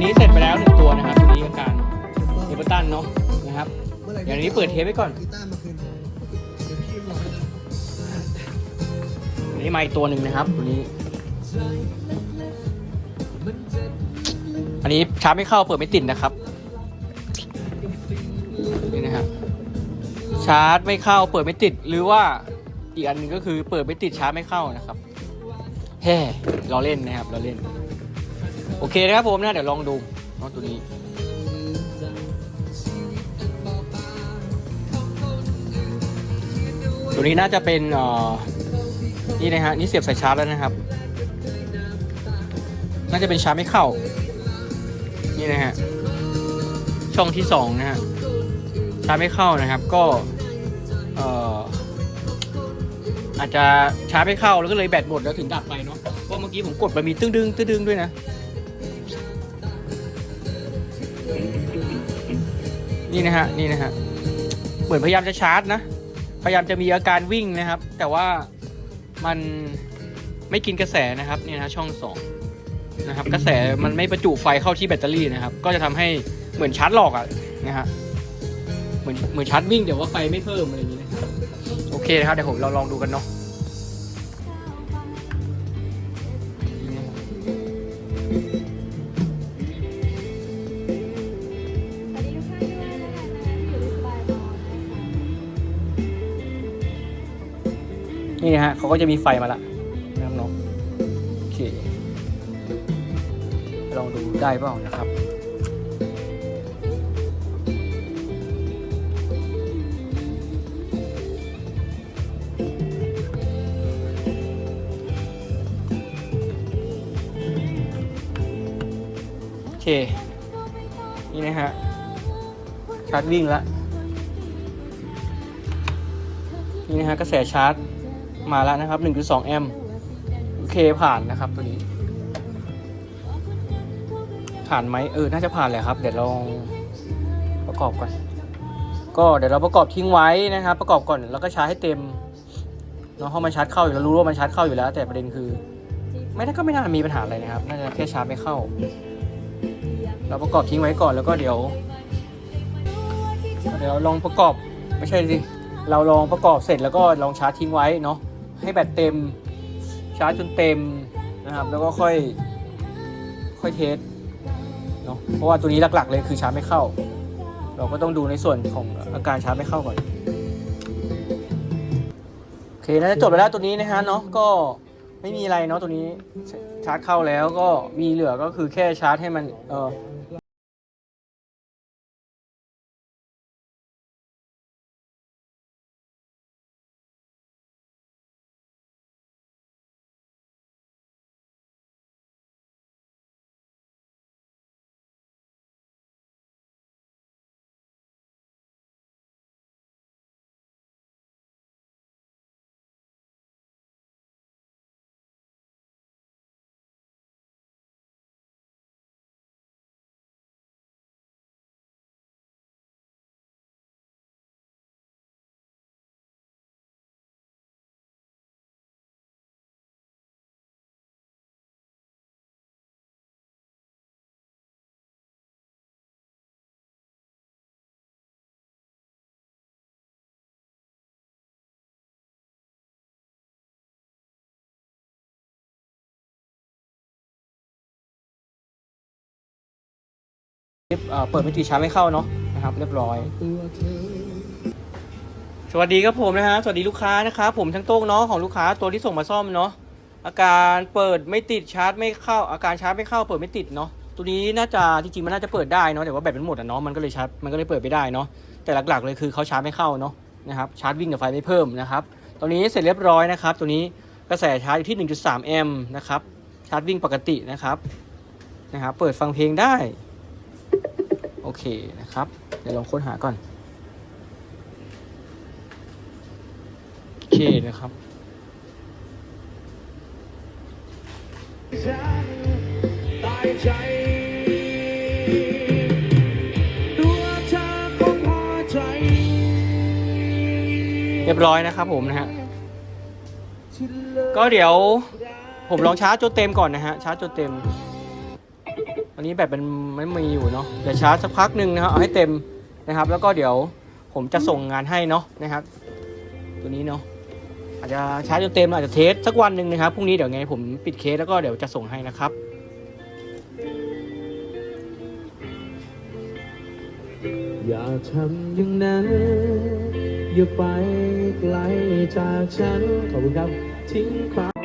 ันนี้เสร็จไปแล้วหนึ่งตัวนะครับตัวนี้อาการเอเวอร์ตันเนาะนะครับ อย่างนี้เปิดเทปไว้ก่อนกีตาร์มาคืนผมเดี๋ยวพี่รอนะอันนี้มาอีกตัวหนึ่งนะครับตัวนี้ อันนี้ชาร์จไม่เข้าเปิดไม่ติดนะครับนี่นะครับ ชาร์จไม่เข้าเปิดไม่ติดหรือว่าอีกอันหนึงก็คือเปิดไม่ติดชาร์จไม่เข้านะครับแฮ่เราเล่นนะครับเราเล่น โอเคนะครับผมนะเดี๋ยวลองดูเนาะตัวนี้ตัวนี้น่าจะเป็นออนี่นะฮะนี่เสียบสายชาร์จแล้วนะครับ น่าจะเป็นชาร์จไม่เข้า นี่นะฮะช่องที่สองนะฮะชาร์จไม่เข้านะครับก็เอ่ออาจจะชาร์จไม่เข้าแล้วก็เลยแบตหมดแล้วถึงดับไปเนาะเพราะเมื่อกี้ผมกดไปมีตึ้งดึงตึ้งดึงด้วยนะ นี่นะฮะ นี่นะฮะ เหมือนพยายามจะชาร์จนะ พยายามจะมีอาการวิ่งนะครับ แต่ว่ามันไม่กินกระแสนะครับ นี่นะช่องสองนะครับ กระแสมันไม่ประจุไฟเข้าที่แบตเตอรี่นะครับ ก็จะทำให้เหมือนชาร์จหลอกอะนะฮะ เหมือนเหมือนชาร์จวิ่งเดี๋ยวว่าไฟไม่เพิ่มอะไรอย่างนี้นะครับ โอเคนะครับเดี๋ยวผมเราลองดูกันเนาะ นี่นะฮะเขาก็จะมีไฟมาละนะครับน้องโอเค ลองดูได้เปล่านะครับโอเค นี่นะฮะชาร์จวิ่งแล้วนี่นะฮะกระแสชาร์จ มาแล้วนะครับ 1.2 แอมป์โอเคผ่านนะครับตัวนี้ ผ่านไหมเออ น่าจะผ่านแหละครับ เดี๋ยวลองประกอบก่อน ก็เดี๋ยวเราประกอบทิ้งไว้นะครับ ประกอบก่อนแล้วก็ชาร์จให้เต็มเนาะเพราะมันชาร์จเข้าอยู่แล้วรู้ว่ามันชาร์จเข้าอยู่แล้ว แต่ประเด็นคือ ไม่น่าก็ไม่น่ามีปัญหาอะไรนะครับ น่าจะแค่ชาร์จไม่เข้า เราประกอบทิ้งไว้ก่อนแล้วก็เดี๋ยว เดี๋ยวลองประกอบไม่ใช่สิเราลองประกอบเสร็จแล้วก็ลองชาร์จทิ้งไว้เนาะ ให้แบตเต็มชาร์จจนเต็มนะครับ แล้วก็ค่อยค่อยเทสเนาะเพราะว่าตัวนี้หลักๆเลยคือชาร์จไม่เข้า เราก็ต้องดูในส่วนของอาการชาร์จไม่เข้าก่อนโอเคน่าจะจบไปแล้วตัวนี้นะฮะเนาะก็ไม่มีอะไรเนาะตัวนี้ชาร์จเข้าแล้วก็มีเหลือก็คือแค่ชาร์จให้มันเออ เปิดมิติชาร์จไม่เข้าเนาะนะครับ เรียบร้อย สวัสดีครับผมนะฮะสวัสดีลูกค้านะครับผมทั้งโต้งเนาะของลูกค้าตัวที่ส่งมาซ่อมเนาะอาการเปิดไม่ติดชาร์จไม่เข้า อาการชาร์จไม่เข้าเปิดไม่ติดเนาะตัวนี้น่าจะจริงๆมันน่าจะเปิดได้เนาะแต่ว่าแบตมันหมดอะเนาะมันก็เลยชาร์จมันก็เลยเปิดไม่ได้เนาะแต่หลักๆเลยคือเขาชาร์จไม่เข้าเนาะนะครับชาร์จวิ่งกับไฟไม่เพิ่มนะครับตัวนี้เสร็จเรียบร้อยนะครับตัวนี้กระแสชาร์จอยู่ที่ 1.3 แอมป์นะครับชาร์จวิ่งปกตินะครับนะครับเปิดฟังเพลงได้ โอเคนะครับ เดี๋ยวลองค้นหาก่อน โอเคนะครับ ตายใจตัวเธอคงพอใจเรียบร้อยนะครับผมนะฮะ ก็เดี๋ยวผมลองชาร์จจนเต็มก่อนนะฮะ ชาร์จจนเต็ม อันนี้แบตมันไม่มีอยู่เนาะเดี๋ยวชาร์จสักพักหนึ่งนะครับเอาให้เต็มนะครับ แล้วก็เดี๋ยวผมจะส่งงานให้เนาะนะครับ ตัวนี้เนาะอาจจะชาร์จจนเต็มอาจจะเทสสักวันหนึ่งนะครับพรุ่งนี้เดี๋ยวไงผมปิดเคสแล้วก็เดี๋ยวจะส่งให้นะครับอย่าทำอย่างนั้น อย่าไปไกลจากฉันขอบคุณครับทิ้งความ